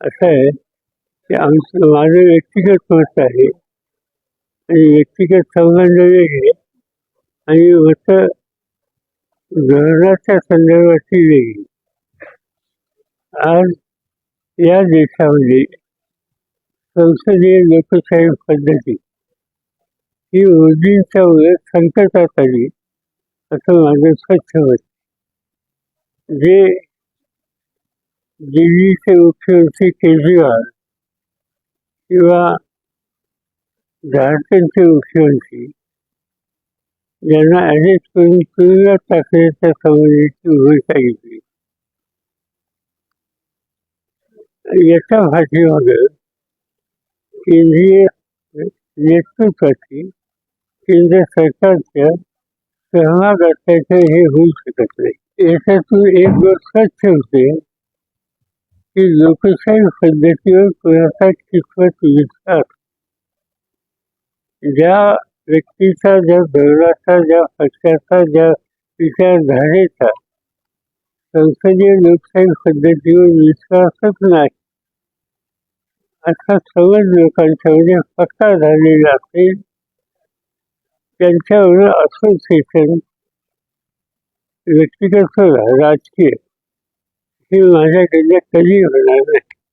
असं आहे की आमचं माझं व्यक्तिगत मत आहे. आणि व्यक्तिगत संबंध वेगळे आणि मत धोरणाच्या संदर्भाची वेगळी आज या देशामध्ये संसदीय लोकशाही पद्धती ही मोदींच्या उलट संकटात आली असं माझं स्वच्छ मत जे दिल्लीचे मुख्यमंत्री केजरीवाल किंवा झारखंडचे मुख्यमंत्री यांना अरेस्ट करून तुरुंगात टाकण्याच्या संबंधीची भूमिका घेतली. याच्या भाषेमध्ये केंद्रीय नेतृत्वाची केंद्र सरकारच्या सहभाग असल्याचं हे होऊ शकत नाही. याच्यातून एक गोष्ट ठेवते की लोकशाही पद्धतीवर कोणाचा कितपत विश्वास ज्या व्यक्तीचा ज्या धोरणाचा ज्या पक्षाचा ज्या विचारधारेचा संसदीय लोकशाही पद्धतीवर विश्वासच नाही असा समज लोकांच्या म्हणजे पक्का झालेला असेल त्यांच्यावर असोसिएशन व्यक्तिगत राजकीय ही माझ्या गेल्या कधी होणार नाही.